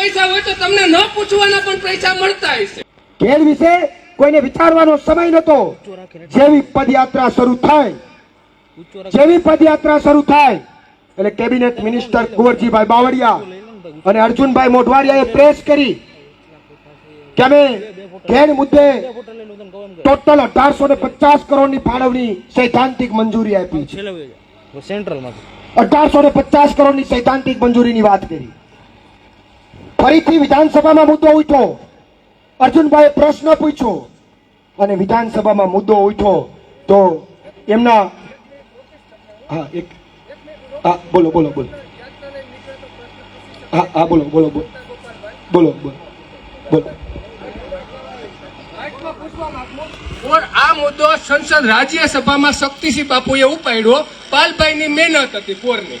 પૈસા હોય તો તમને ન પૂછવાના પણ પૈસા મળતા હશે ખેલ વિશે કોઈને વિચારવાનો સમય નતો જેવી પદયાત્રા શરૂ થાય જેવી પદયાત્રા શરૂ થાય એટલે કેબિનેટ મિનિસ્ટર કુંવરજીભાઈ બાવળિયા અને અર્જુનભાઈ મોઢવાડિયાએ પ્રેસ કરી કે અમે ખેડ મુદ્દે ટોટલ અઢારસો ને પચાસ કરોડની ફાળવણી સૈદ્ધાંતિક મંજૂરી આપી છે. સેન્ટ્રલમાં અઢારસો ને પચાસ કરોડની સૈદ્ધાંતિક મંજૂરીની વાત કરી. ફરીથી વિધાનસભામાં મુદ્દો ઉઠ્યો. અર્જુનભાઈએ પ્રશ્ન પૂછ્યો અને વિધાનસભામાં મુદ્દો ઉઠ્યો તો એમના હા, એક હા, બોલો બોલો બોલો. હા હા, બોલો બોલો બોલો. બોલો બોલો બોલો. આ મુદ્દો સંસદ રાજ્યસભામાં શક્તિસિંહ બાપુએ ઉપાડ્યો. પાલભાઈની મહેનત હતી પોરની.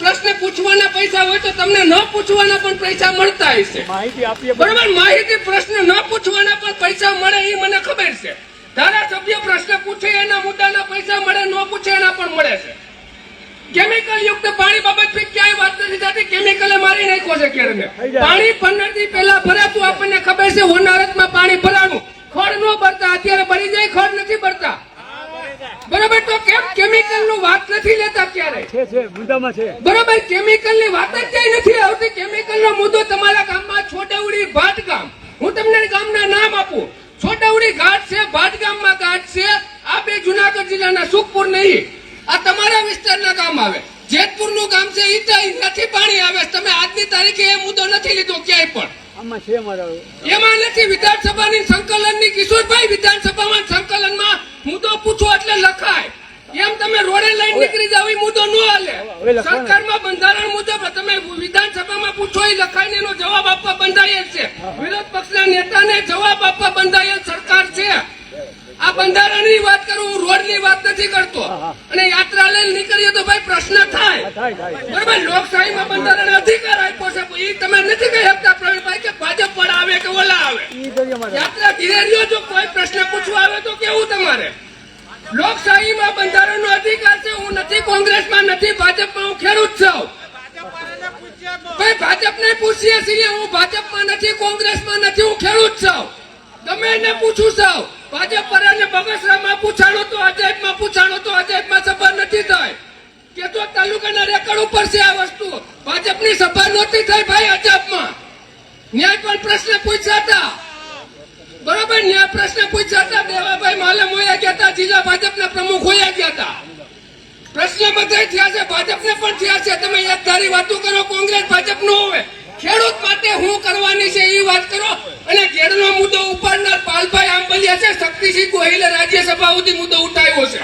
પ્રશ્ન પૂછવાના પૈસા હોય તો તમને ન પૂછવાના પણ પૈસા મળતા હશે. માહિતી આપીએ બરાબર? માહિતી પ્રશ્ન ન પૂછવાના પણ પૈસા મળે એ મને ખબર છે. ધારાસભ્ય પ્રશ્ન પૂછે એના મુદ્દાના પૈસા મળે ન પૂછે એના પણ મળે છે. કેમિકલ યુક્ત પાણી બાબત ક્યાંય વાત નથી થતી. કેમિકલે મારી નાખ્યો છે કેરને પાણી પંદરથી પહેલા ભરાતું આપણને ખબર છે હોનારતમાં પાણી ભરાનું ખડ નો ભરતા અત્યારે ભરી જાય ખડ નથી ભરતા. બરાબર તો કેમ કેમિકલનું વાત નથી લેતા ક્યારે? છે છે મુદ્દામાં છે. બરોબર કેમિકલની વાત જ ક્યાંય નથી આવતી? કેમિકલ નો મુદ્દો તમારા ગામમાં છોટાઉડી ભાટ ગામ હું તમને ગામના નામ આપું. છોટાઉડી ઘાટ છે ભાટ ગામમાં ઘાટ છે. આ બે જુનાગઢ જિલ્લાના સુખપુર નહીં. આ તમારા વિસ્તારના ગામ આવે. જેતપુરનું ગામ છે ઈચાઈ નથી પાણી આવે. તમે આજની તારીખે એ મુદ્દો નથી લીધો ક્યાંય પણ. આમાં છે મારા એમાં નથી. વિધાનસભાની સંકલનની કિશોરભાઈ વિધાનસભામાં સંકલનમાં મુદ્દો પૂછો એટલે લખાય. એમ તમે રોડે લઈને નીકળી જાવ મુદ્દો ન હાલે. સરકારમાં બંધારણ મુજબ તમે વિધાનસભામાં પૂછો એ લખાય ને એનો જવાબ આપવા બંધાયેલ છે. વિરોધ પક્ષના નેતાને જવાબ આપવા બંધાયેલ સરકાર છે. આ બંધારણની વાત કરું હું રોડની વાત નથી કરતો. અને યાત્રા લઈને નીકળીએ તો ભાઈ પ્રશ્ન થાય. બરાબર લોકશાહીમાં બંધારણ અધિકાર આપ્યો છે એ તમે નથી કહી શકતા પ્રવીણભાઈ કે ભાજપ પર આવે કે ઓલા આવે. યાત્રા રહ્યો જો કોઈ પ્રશ્ન પૂછવા આવે તો કેવું તમારે? લોકશાહીમાં બંધારણનો અધિકાર છે, હું નથી કોંગ્રેસમાં, નથી ભાજપમાં, હું ખેડૂત છું. ભાઈ ભાજપને પૂછીએ છીએ, હું ભાજપમાં નથી, કોંગ્રેસમાં નથી, હું ખેડૂત છું. તમે એને પૂછું છું. ભાજપ પર અને બગસરામાં પૂછાણો તો અજાયબમાં પૂછાણો તો અજાયબમાં સભા નથી થાય. કે તો તાલુકાના રેકર્ડ ઉપર છે આ વસ્તુ. ભાજપની સભા નહોતી થઈ ભાઈ અજબમાં. ન્યાય પણ પ્રશ્ન પૂછ્યા હતા. બરોબર ન્યાય પ્રશ્ન પૂછ્યા હતા, દેવાભાઈ માલમ હોયા ગયા હતા જિલ્લા ભાજપના પ્રમુખ હોયા ગયા હતા. પ્રશ્ન બધા થયા છે, ભાજપને પણ થયા છે. તમે એક વાતો કરો, કોંગ્રેસ ભાજપ નો હોય. ખેડૂત માટે હું કરવાની છે એ વાત કરો. અને ઘેરનો મુદ્દો ઉપાડનાર પાલભાઈ આંબલિયા છે, શક્તિસિંહ ગોહિલે રાજ્યસભા સુધી મુદ્દો ઉઠાવ્યો છે.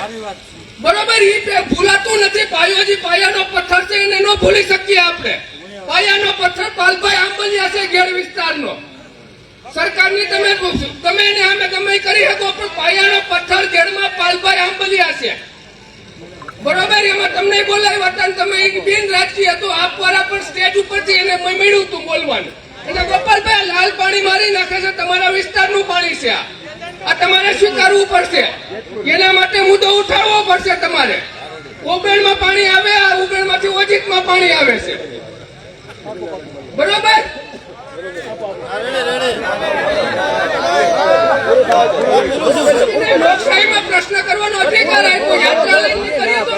બરોબર એ ભૂલાતું નથી, પાયોજી પાયાનો પથ્થર છે, એને ન ભૂલી શકીએ આપણે. પાયાનો પથ્થર પાલભાઈ આંબલિયા છે, ઘેર વિસ્તારનો. સરકારની તમે તમે એને અમે તમે કરી શકો, પણ પાયાનો પથ્થર ઘેરમાં પાલભાઈ આંબલિયા છે. બરોબર, એમાં તમને બોલાવ્યા હતા તમે એક બિન રાજકીય હતો, આપ વાળા પણ સ્ટેજ ઉપરથી એને મળ્યું હતું બોલવાનું. એટલે ગોપાલભાઈ લાલ પાણી મારી નાખે છે, તમારા વિસ્તારનું પાણી છે આ. આ તમારે સ્વીકારવું પડશે. એના માટે મુદ્દો ઉઠાવવો પડશે તમારે. ઉબેણમાં પાણી આવે, આ ઉબેણમાંથી ઓજીતમાં પાણી આવે છે. બરોબર? લોકશાહીમાં પ્રશ્ન કરવાનો અધિકાર આપ્યો યાત્રા લઈને નીકળીએ તો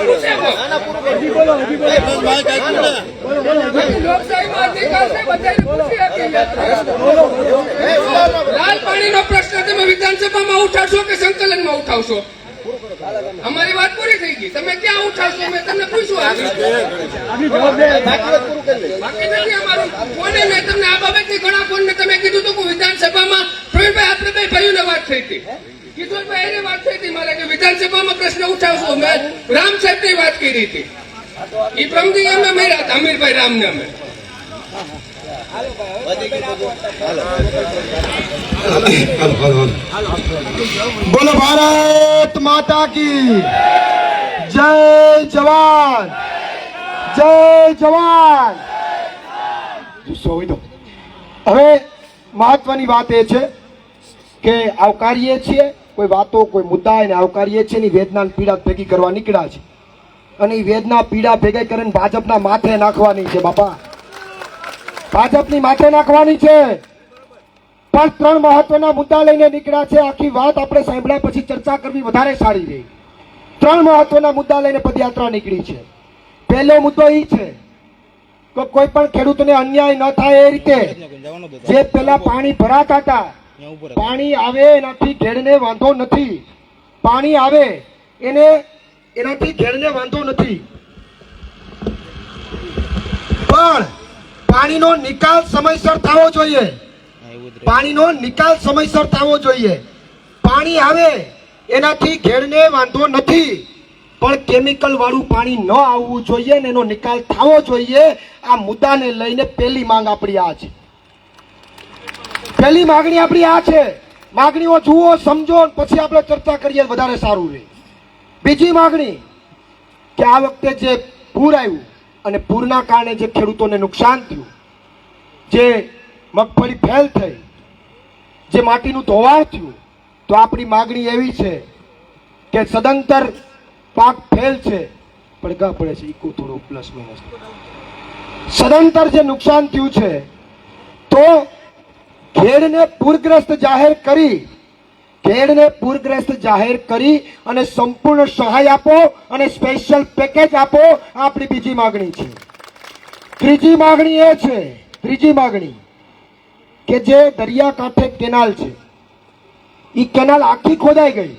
પ્રશ્ન તમે વિધાનસભામાં ઉઠાવશો કે સંકલનમાં ઉઠાવશો? અમારી વાત પૂરી થઈ ગઈ. તમે ક્યાં ઉઠાવશો? મેં તમને પૂછ્યું આગળ આગળ જવાબ દે બાકી નથી અમારું. કોને મેં તમને આ બાબતની ઘણા ફોનને તમે કીધું હતું કે વિધાનસભામાં પ્રવીણભાઈ આપણે ભાઈઓને વાત થઈ હતી. કિશોરભાઈ એને વાત થઈ હતી મારે કે વિધાનસભામાં પ્રશ્ન ઉઠાવશો. મેં રામ સાહેબની વાત કરી હતી. એ પ્રમદી અમે મેળ્યા હતા અમીરભાઈ રામને અમે. બોલો ભારત માતા કી જય જવાન જય જવાન ગુસ્સો. હવે મહત્વની વાત એ છે કે આવકારીએ છીએ કોઈ વાતો કોઈ મુદ્દા એને આવકારીએ છીએ એની વેદના પીડા ભેગી કરવા નીકળ્યા છે અને એ વેદના પીડા ભેગા કરીને ભાજપના માથે નાખવાની છે બાપા ભાજપની માથે નાખવાની છે પણ ત્રણ મહત્વના મુદ્દા લઈને નીકળ્યા છે. આખી વાત આપણે સાંભળ્યા પછી ચર્ચા કરવી વધારે સારી રહી. ત્રણ મહત્વના મુદ્દા લઈને પદયાત્રા નીકળી છે. પહેલો મુદ્દો એ છે કે કોઈ પણ ખેડૂતને અન્યાય ન થાય એ રીતે જે પેલા પાણી ભરાતા હતા, પાણી આવે એનાથી ઘેડને વાંધો નથી. પાણી આવે એને એનાથી ઘેડને વાંધો નથી. પણ પાણીનો નિકાલ સમયસર થવો જોઈએ. પાણીનો નિકાલ સમયસર થવો જોઈએ. પાણી આવે, એનાથી ઘેડને વાંધો નથી. પણ કેમિકલ વાળું પાણી ન આવવું જોઈએ ને એનો નિકાલ થવો જોઈએ. આ મુદ્દાને લઈને પહેલી માંગ આપણી આ છે. પહેલી માગણી આપણી આ છે. માગણીઓ જુઓ, સમજો પછી આપણે ચર્ચા કરીએ વધારે સારું રહે. બીજી માગણી કે આ વખતે જે પૂર આવ્યું અને પૂરના કારણે જે ખેડૂતોને નુકસાન થયું, જે મગફળી ફેલ થઈ જે માટીનું ધોવાણ થયું, તો આપણી માગણી એવી છે કે સદંતર પાક ફેલ છે પડઘા પડે છે ઇકો થોડો પ્લસ માઇનસ સદંતર જે નુકસાન થયું છે, તો ખેડને પૂરગ્રસ્ત જાહેર કરી, ખેડને પૂરગ્રસ્ત જાહેર કરી અને સંપૂર્ણ સહાય આપો અને સ્પેશિયલ પેકેજ આપો, આપણી બીજી માગણી છે. ત્રીજી માગણી એ છે, ત્રીજી માગણી. કે જે દરિયાકાંઠે કેનાલ છે એ કેનાલ આખી ખોદાઈ ગઈ.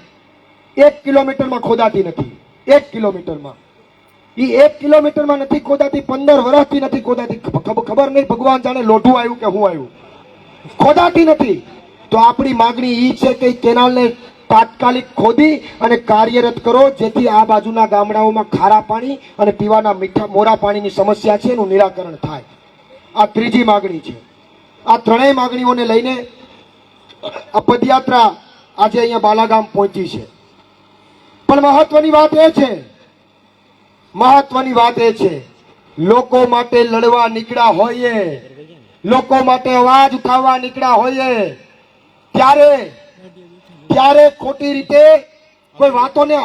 એક કિલોમીટરમાં ખોદાતી નથી. એક કિલોમીટરમાં. એ એક કિલોમીટરમાં નથી ખોદાતી, પંદર વર્ષથી નથી ખોદાતી. ખબ- ખબર નહીં, ભગવાન જાણે લોઢું આવ્યું કે હું આવ્યું. ખોદાતી નથી. તો આપણી માગણી એ છે કે કેનાલને તાત્કાલિક ખોદી અને કાર્યરત કરો, જેથી આ બાજુના ગામડાઓમાં ખારા પાણી અને પીવાના મીઠા, મોરા પાણીની સમસ્યા છે, એનું નિરાકરણ થાય. આ ત્રીજી માગણી છે. આ ત્રણેય માગણીઓને લઈને આ પદયાત્રા આજે અહીંયા બાલાગામ પહોંચી છે. પણ મહત્વની વાત એ છે, મહત્વની વાત એ છે, લોકો માટે લડવા નીકળ્યા હોઈએ, લોકો માટે અવાજ ઉઠાવવા નીકળ્યા હોઈએ, ત્યારે ત્યારે ખોટી રીતે કોઈ વાતોને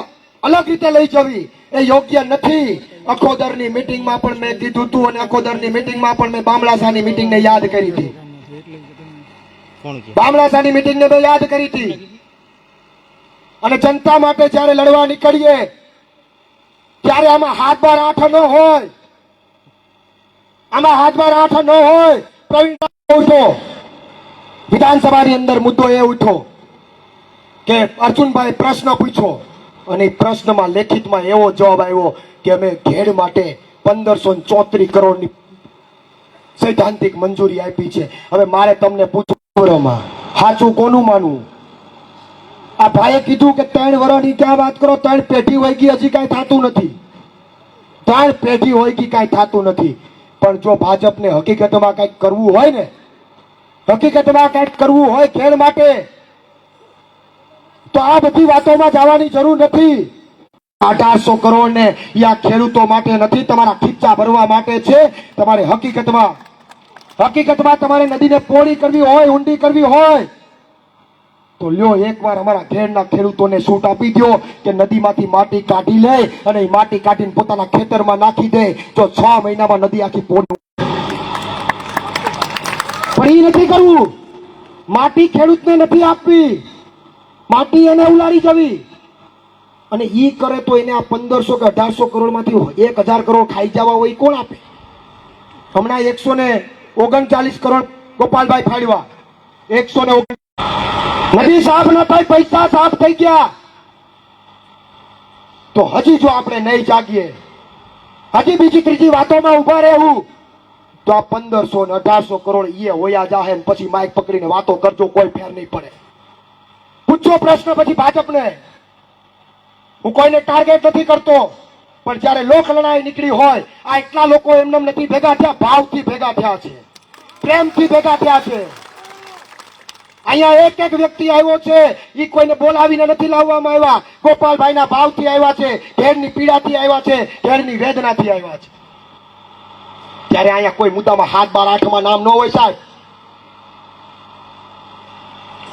અલગ રીતે લઈ જવી એ યોગ્ય નથી. અખોદરની મિટિંગમાં પણ મેં કીધું હતું અને અખોદરની મિટિંગમાં પણ મેં બામલાસાની મિટિંગને યાદ કરી હતી. બામણાસાની મીટિંગને મેં યાદ કરી હતી. અને જનતા માટે જ્યારે લડવા નીકળીએ ત્યારે આમાં હાથ બાર આઠ ન હોય. આમાં હાથ બાર આઠ ન હોય. પ્રવીણ ઉઠો. વિધાનસભાની અંદર મુદ્દો એ ઉઠો કે અર્જુનભાઈ પ્રશ્ન પૂછો. અને પ્રશ્નમાં લેખિતમાં એવો જવાબ આવ્યો કે અમે ઘેડ માટે પંદરસો ચોત્રીસ કરોડની સૈદ્ધાંતિક મંજૂરી આપી છે. હવે મારે તમને પૂછવામાં સાચું કોનું માનવું? આ ભાઈએ કીધું કે ત્રણ વર્ષની ક્યાં વાત કરો? ત્રણ પેઢી હોય ગઈ, હજી કાંઈ થતું નથી. ત્રણ પેઢી હોય ગઈ, કાંઈ થતું નથી. પણ જો ભાજપને હકીકતમાં કંઈક કરવું હોય ને, હકીકતમાં કંઈક કરવું હોય ખેડ માટે, તો આ બધી વાતોમાં જવાની જરૂર નથી. અઢારસો કરોડ ને યા ખેડૂતો માટે નથી, તમારા ખીચા ભરવા માટે છે. તમારે હકીકતમાં હકીકતમાં તમારે નદીને પોળી કરવી હોય, ઊંડી કરવી હોય, તો લ્યો એકવાર અમારા ઘેરના ખેડૂતોને છૂટ આપી દો કે નદીમાંથી માટી કાઢી લે અને એ માટી કાઢીને પોતાના ખેતરમાં નાખી દે. તો છ મહિનામાં નદી આખી પોળી પણ એ નથી કરવું. માટી ખેડૂતને નથી આપવી. માટી એને ઉલાડી જવી. અને ઈ કરે તો એને આ પંદરસો કે અઢારસો કરોડમાંથી એક હજાર કરોડ ખાઈ જવા હોય કોણ આપે? હમણાં એકસો ને ઓગણચાલીસ કરોડ ગોપાલભાઈ ફાળવા એકસો ને નદી સાફ ન થાય પૈસા સાફ થઈ ગયા. તો હજી જો આપણે નહીં જાગીએ, હજી બીજી ત્રીજી વાતોમાં ઊભા રહેવું, તો આ પંદરસો ને અઢારસો કરોડ ઈએ હોયા જાહે પછી માઇક પકડીને વાતો કરજો, કોઈ ફેર નહીં પડે. પૂછો પ્રશ્ન પછી ભાજપને. હું કોઈને ટાર્ગેટ નથી કરતો. પણ જ્યારે લોક લડાઈ નીકળી હોય, આ એટલા લોકો એમને એમ નથી ભેગા થયા, ભાવથી ભેગા થયા છે. પ્રેમથી ભેગા થયા છે. અહીંયા એક એક વ્યક્તિ આવ્યો છે એ કોઈને બોલાવીને નથી લાવવામાં આવ્યા. ગોપાલભાઈના ભાવથી આવ્યા છે ઘેરની પીડાથી આવ્યા છે ઘેરની વેદનાથી આવ્યા છે. ત્યારે અહીંયા કોઈ મુદ્દામાં હાથ બાર આઠમાં નામ ન હોય સાહેબ.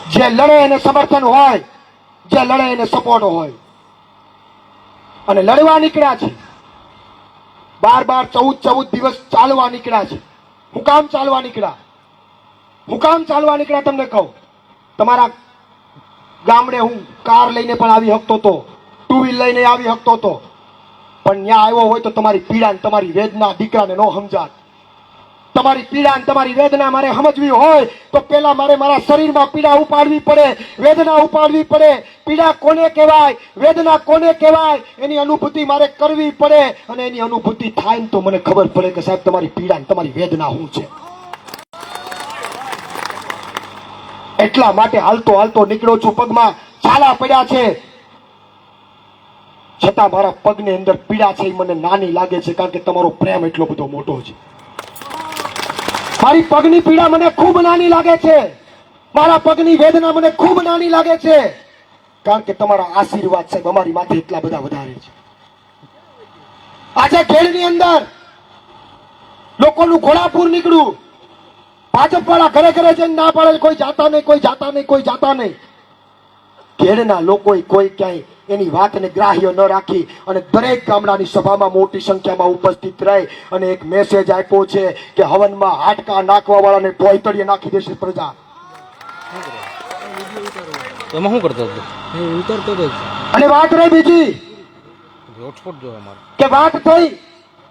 જે લડે એને સમર્થન હોય, જે લડે એને સપોર્ટ હોય. અને લડવા નીકળ્યા છે. બાર બાર ચૌદ ચૌદ દિવસ ચાલવા નીકળ્યા છે. હું કામ ચાલવા નીકળ્યા? હું કામ ચાલવા નીકળ્યા તમને કહું? તમારા ગામડે હું કાર લઈને પણ આવી શકતો હતો ટુ વ્હીલ લઈને આવી શકતો હતો પણ ત્યાં આવ્યો હોય તો તમારી પીડા ને તમારી વેદના દીકરાને ન સમજાત. તમારી પીડા ને તમારી વેદના મારે સમજવી હોય તો પેલા મારે મારા શરીરમાં પીડા ઉપાડવી પડે, વેદના ઉપાડવી પડે પીડા કોને કહેવાય? વેદના કોને કહેવાય? એની અનુભૂતિ મારે કરવી પડે અને એની અનુભૂતિ થાય ને તો મને ખબર પડે કે સાહેબ તમારી પીડા ને તમારી વેદના શું છે? એટલા માટે હાલતો હાલતો નીકળ્યો છું પગમાં. છાલા પડ્યા છે. છતાં મારા પગની અંદર પીડા છે એ મને નાની લાગે છે કારણ કે તમારો પ્રેમ એટલો બધો મોટો છે. મારી પગની પીડા મને ખૂબ નાની લાગે છે. મારા પગની વેદના મને ખૂબ નાની લાગે છે. કારણ કે તમારા આશીર્વાદ સાહેબ અમારી માથે એટલા બધા વધારે છે. આજે ખેડની અંદર લોકોનું ઘોડાપુર નીકળ્યું. ભાજપ વાળા ઘરે ઘરે જઈને ના પાડે, કોઈ જાતા નહીં, કોઈ જાતા નહીં, કોઈ જાતા નહીં. ખેડના લોકોએ કોઈ ક્યાંય એની વાતને ગ્રાહ્ય ન રાખી અને દરેક ગામડાની સભામાં મોટી સંખ્યામાં ઉપસ્થિત રહી અને એક મેસેજ આપ્યો છે કે હવનમાં હાડકા નાખવા વાળાને ભોયતળીએ નાખી દેશે પ્રજા. એમાં શું કરતો હતો? એ ઉતરતો હતો. અને વાત રહી બીજી હોટસ્પોટ જો અમારે કે વાત થઈ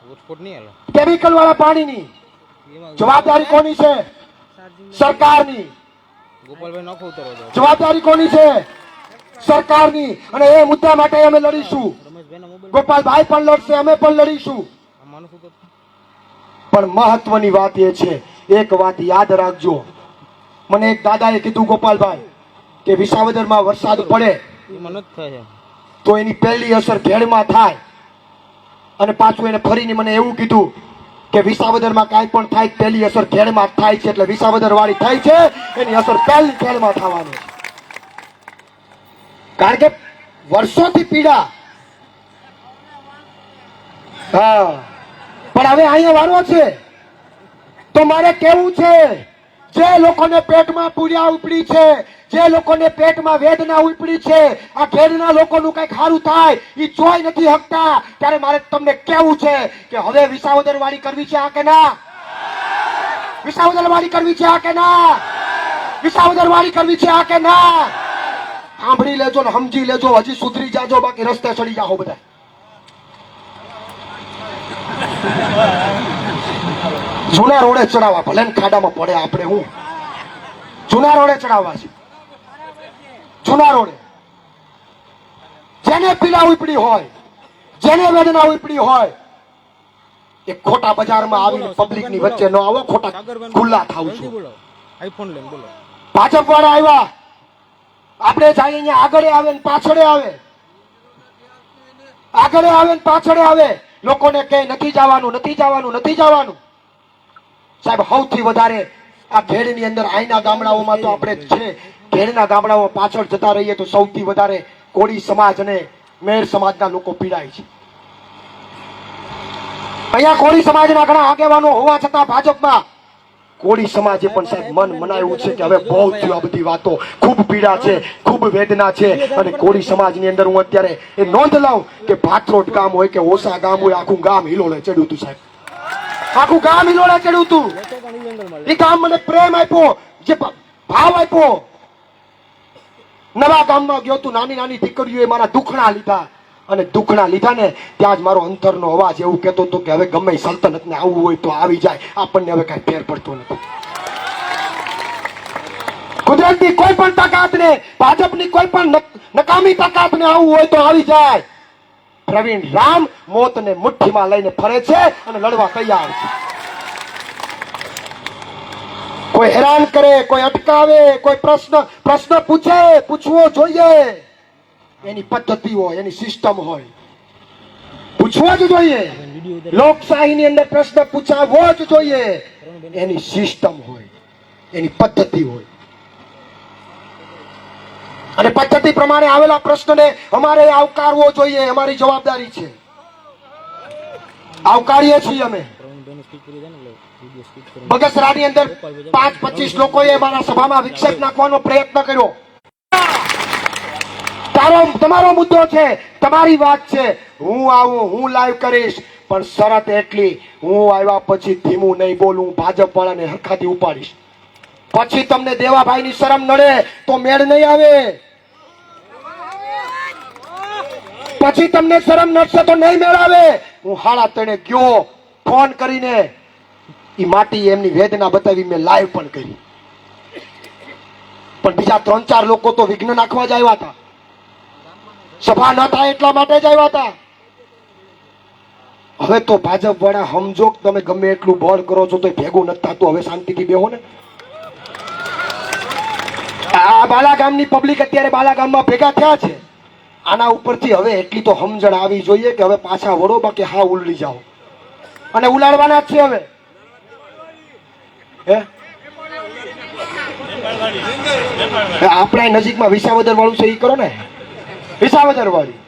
હોટસ્પોટ નહીં હાલે. કેમિકલ વાળા પાણીની. જવાબદારી કોની છે? સરકારની. ગોપાલભાઈ નખો ઉતરો જવાબદારી કોની છે? સરકારની. અને એ મુદ્દા માટે અમે લડીશું. ગોપાલભાઈ પણ લડશે અમે પણ લડીશું. પણ મહત્વની વાત એ છે. એક વાત યાદ રાખજો. મને એક દાદાએ કીધું ગોપાલભાઈ કે વિસાવદરમાં વરસાદ પડે તો એની પહેલી અસર ભેળમાં થાય. અને પાછું એને ફરીને મને એવું કીધું કે વિસાવદરમાં કાંઈ પણ થાય પહેલી અસર ભેળમાં જ થાય છે એટલે વિસાવદર વાળી થાય છે એની અસર પહેલી ભેળમાં થવાની છે. કારણ કે વર્ષોથી પીડા. હા. પણ હવે અહીંયા વારો છે. તો મારે કેવું છે? જે લોકોને પેટમાં પૂર્યા ઉપડી છે, જે લોકોને પેટમાં વેદના ઉપડી છે, આ ઘેરના લોકોનું કંઈક સારું થાય એ જોઈ નથી શકતા ત્યારે મારે તમને કેવું છે કે હવે વિસાવદર વાળી કરવી છે આ કે ના? વિસાવદર વાળી કરવી છે આ કે ના? વિસાવદર વાળી કરવી છે આ કે ના? સાંભળી લેજો ને સમજી લેજો, હજી સુધરી જાજો, બાકી રસ્તે ચડી જાઓ બધા જૂના રોડે ચડાવવા ભલે ને ખાડામાં પડે આપણે હું. જૂના રોડે ચડાવવા છે. જૂના રોડે. જેને પીલા ઉપડી હોય જેને વેદના ઉપડી હોય એ ખોટા બજારમાં આવીને પબ્લિકની વચ્ચે ન આવો ખોટા ખુલ્લા થાવ છું. આઈફોન લઈને બોલો. ભાજપ વાળા આવ્યા. આપણે જાય અહીંયા આગળ આવે ને પાછળ આવે. આગળ આવે ને પાછળ આવે. લોકોને કે નથી જવાનું નથી જવાનું નથી જવાનું. સાહેબ, સૌથી વધારે આ ઘેડની અંદર આઈના ગામડાઓમાં તો આપણે છે. ઘેડના ગામડાઓ પાછળ જતા રહીએ તો સૌથી વધારે કોળી સમાજ અને મેર સમાજના લોકો પીડાય છે. અહીંયા કોળી સમાજના ઘણા આગેવાનો હોવા છતાં ભાજપમાં કોળી સમાજે પણ સાહેબ મન મનાવ્યું છે કે હવે બહુ થયું આ બધી વાતો ખૂબ પીડા છે, ખૂબ વેદના છે અને કોળી સમાજની અંદર હું અત્યારે એ નોંધ લઉં કે ભાથરોડ ગામ હોય કે ઓસા ગામ હોય, આખું ગામ હિલોળે ચડ્યું હતું સાહેબ. આખું ગામ હિલોડા ચડ્યું હતું એ ગામ મને પ્રેમ આપ્યો, જે ભાવ આપ્યો. નવા ગામમાં ગયો તું, નાની નાની દીકરીઓએ મારા દુખણા લીધા. અને દુખણા લીધા ને ત્યાં જ મારો અંતરનો અવાજ એવું કહેતો હતો કે હવે ગમે સલ્તનત ને આવવું હોય તો આવી જાય. આપણને હવે કઈ ફેર પડતો નથી. કુદરતની કોઈ પણ તાકાત ને ભાજપની કોઈ પણ નકામી તાકાત ને આવવું હોય તો આવી જાય. પ્રવીણ રામ મોતને મુઠ્ઠીમાં લઈને ફરે છે અને લડવા તૈયાર છે. કોઈ હેરાન કરે, કોઈ અટકાવે, કોઈ પ્રશ્ન પ્રશ્ન પૂછે, પૂછવો જોઈએ. એની પદ્ધતિ હોય, એની સિસ્ટમ હોય. પૂછવો જ જોઈએ. લોકશાહીની અંદર પ્રશ્ન પૂછાવવો જ જોઈએ. એની સિસ્ટમ હોય, એની પદ્ધતિ હોય. અને પદ્ધતિ પ્રમાણે આવેલા પ્રશ્નને અમારે આવકારવો જોઈએ, અમારી જવાબદારી છે. આવકારીએ છીએ અમે. બગસરાની અંદર પાંચ પચીસ લોકોએ મારા સભામાં વિક્ષેપ નાખવાનો પ્રયત્ન કર્યો. તારો, તમારો મુદ્દો છે, તમારી વાત છે. હું આવું, હું લાઈવ કરીશ, પણ શરત એટલી, હું આવ્યા પછી ધીમું નહીં બોલું ભાજપ વાળાને હરખાથી ઉપાડીશ. પછી તમને દેવાભાઈની શરમ નડે, તો મેળ નહીં આવે. પછી તમને શરમ નડશે તો નહીં મેળાવે. હું હાડા તણે ગયો, ફોન કરીને એ માટી એમની વેદના બતાવી મેં લાઈવ પણ કરી. પણ બીજા ત્રણ ચાર લોકો તો વિઘ્ન નાખવા જ હતા. સભા ન થાય એટલા માટે જ આવ્યા હતા. હવે તો ભાજપ વાળા સમજો તમે ગમે એટલું બળ કરો છો તો ભેગું નથી થતું. હવે શાંતિથી બેહો ને. આ બાલાગામની પબ્લિક અત્યારે બાલાગામમાં ભેગા થયા છે. આના ઉપરથી હવે એટલી તો સમજણ આવી જોઈએ કે હવે પાછા વળો, બાકી હા ઉલડી જાઓ. અને ઉલાડવાના છે હવે. હે? આપણે નજીકમાં વિસાવદર વાળું છે એ કરો ને? વિસાવદર વાળી